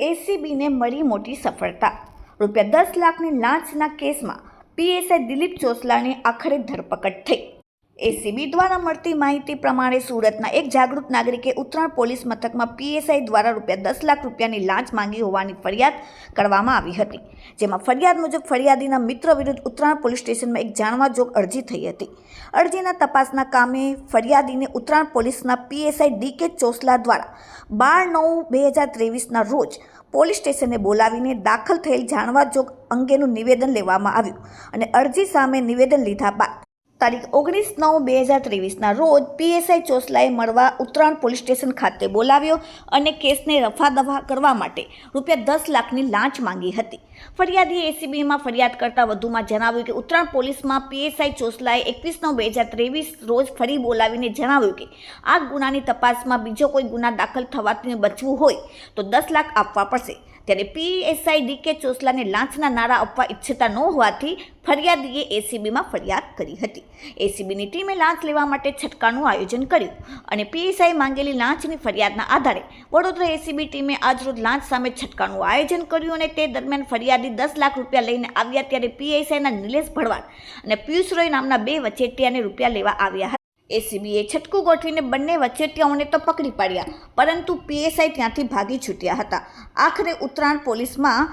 એસીબીને મળી મોટી સફળતા. રૂપિયા દસ લાખની લાંચના કેસમાં પીએસઆઈ દિલીપ ચોસલાની આખરે ધરપકડ થઈ. એસીબી દ્વારા મળતી માહિતી પ્રમાણે સુરતના એક જાગૃત નાગરિકે ઉત્તરાયણ પોલીસ મથકમાં પીએસઆઈ દ્વારા રૂપિયા દસ લાખ રૂપિયાની લાંચ માંગી હોવાની ફરિયાદ કરવામાં આવી હતી. જેમાં ફરિયાદ મુજબ ફરિયાદીના મિત્ર વિરુદ્ધ ઉત્તરાયણ પોલીસ સ્ટેશનમાં એક જાણવા જોગ અરજી થઈ હતી. અરજીના તપાસના કામે ફરિયાદીને ઉત્તરાયણ પોલીસના પીએસઆઈ ડી કે ચોસલા દ્વારા બાર નવ બે હજાર ત્રેવીસના રોજ પોલીસ સ્ટેશને બોલાવીને દાખલ થયેલ જાણવા જોગ અંગેનું નિવેદન લેવામાં આવ્યું અને અરજી સામે નિવેદન લીધા બાદ તારીખ ઓગણીસ નવ બે હજાર ત્રેવીસના રોજ પીએસઆઈ ચોસલાએ મળવા ઉત્તરાયણ પોલીસ સ્ટેશન ખાતે બોલાવ્યો અને કેસને રફાદફા કરવા માટે રૂપિયા દસ લાખની લાંચ માંગી હતી. ફરિયાદીએ એસીબીમાં ફરિયાદ કરતાં વધુમાં જણાવ્યું કે ઉત્તરાયણ પોલીસમાં પીએસઆઈ ચોસલાએ એકવીસ નવ બે હજાર ત્રેવીસ રોજ ફરી બોલાવીને જણાવ્યું કે આ ગુનાની તપાસમાં બીજો કોઈ ગુના દાખલ થવાથી બચવું હોય તો દસ લાખ આપવા પડશે. ત્યારે પીએસઆઈ ડી કે ચોસલાને લાંચના નારા આપવા ઈચ્છતા ન હોવાથી ફરિયાદીએ એસીબીમાં ફરિયાદ કરી હતી. એસીબીની ટીમે લાંચ લેવા માટે છટકાનું આયોજન કર્યું અને પીએસઆઈ માંગેલી લાંચની ફરિયાદના આધારે વડોદરા એસીબી ટીમે આજરોજ લાંચ સામે છટકાનું આયોજન કર્યું અને તે દરમિયાન ફરિયાદી દસ લાખ રૂપિયા લઈને આવ્યા ત્યારે પીએસઆઈના નિલેશ ભડવાડ અને પિયુષ રોય નામના બે વચેટિયાને રૂપિયા લેવા આવ્યા હતા. એસીબીએ છટકું ગોઠવીને બંને વચેટિયાઓને તો પકડી પાડ્યા, પરંતુ પીએસઆઈ ત્યાંથી ભાગી છૂટ્યા હતા. આખરે ઉત્તરાયણ પોલીસમાં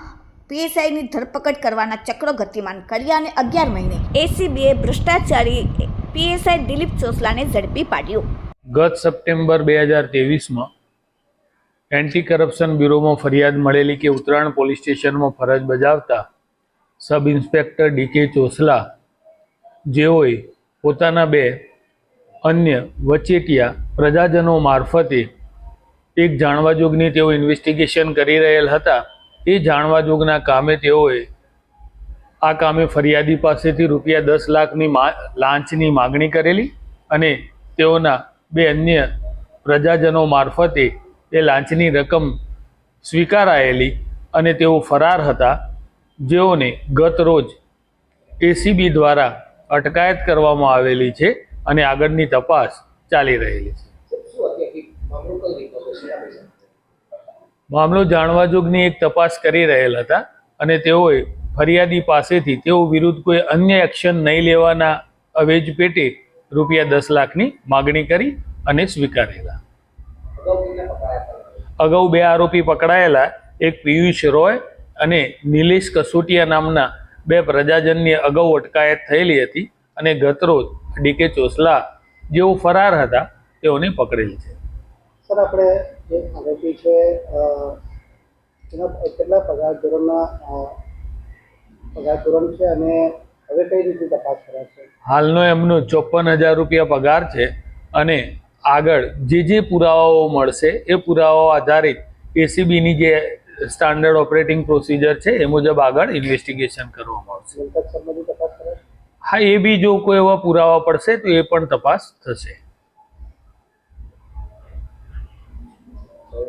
પીએસઆઈની ધરપકડ કરવાના ચક્રો ગતિમાન કર્યા અને અગિયાર મહિને એસીબીએ ભ્રષ્ટાચારી પીએસઆઈ દિલીપ ચોસલાને ઝડપી પાડ્યો. ગત સપ્ટેમ્બર બે હજાર ત્રેવીસમાં એન્ટી કરપ્શન બ્યુરોમાં ફરિયાદ મળેલી કે ઉત્તરાયણ પોલીસ સ્ટેશનમાં ફરજ બજાવતા સબ ઇન્સ્પેક્ટર ડીકે ચોસલા જેઓએ પોતાના બે અન્ય વચેટિયા પ્રજાજનો મારફતે એક જાણવાજોગની તેઓ ઇન્વેસ્ટિગેશન કરી રહેલ હતા. એ જાણવાજોગના કામે તેઓએ આ કામે ફરિયાદી પાસેથી રૂપિયા દસ લાખની લાંચની માગણી કરેલી અને તેઓના બે અન્ય પ્રજાજનો મારફતે એ લાંચની રકમ સ્વીકારાયેલી અને તેઓ ફરાર હતા. જેઓને ગત રોજ એસીબી દ્વારા અટકાયત કરવામાં આવેલી છે. અને આગળની તપાસ ચાલી રહેલી છે. મામલો જાણવા જોગની એક તપાસ કરી રહેલ હતા અને તેઓએ ફરિયાદી પાસેથી તેઓ વિરુદ્ધ કોઈ અન્ય એક્શન નહીં લેવાના અવેજ પેટે રૂપિયા દસ લાખની માગણી કરી અને સ્વીકારેલા. અગાઉ બે આરોપી પકડાયેલા, એક પિયુષ રોય અને નિલેશ કસોટિયા નામના બે પ્રજાજનની અગાઉ અટકાયત થયેલી હતી. અને ગતરોજ ડીકે ચોસલા જેઓ ફરાર હતા તેઓને પકડેલ છે. સર આપણે જે આરોપી છે કેટલા પગાર ધોરણના પગાર ધોરણ છે અને હવે કઈ રીતે તપાસ કરાશે હાલનો એમનો ચોપન હજાર રૂપિયા પગાર છે અને આગળ જે જે પુરાવાઓ મળશે એ પુરાવાઓ આધારિત એસીબીની જે સ્ટાન્ડર્ડ ઓપરેટિંગ પ્રોસિજર છે એ મુજબ આગળ ઇન્વેસ્ટિગેશન કરવામાં આવશે મિલકત સંબંધી તપાસ કરાશે હા એ બી જો કોઈ એવા પુરાવા પડશે તો એ પણ તપાસ થશે.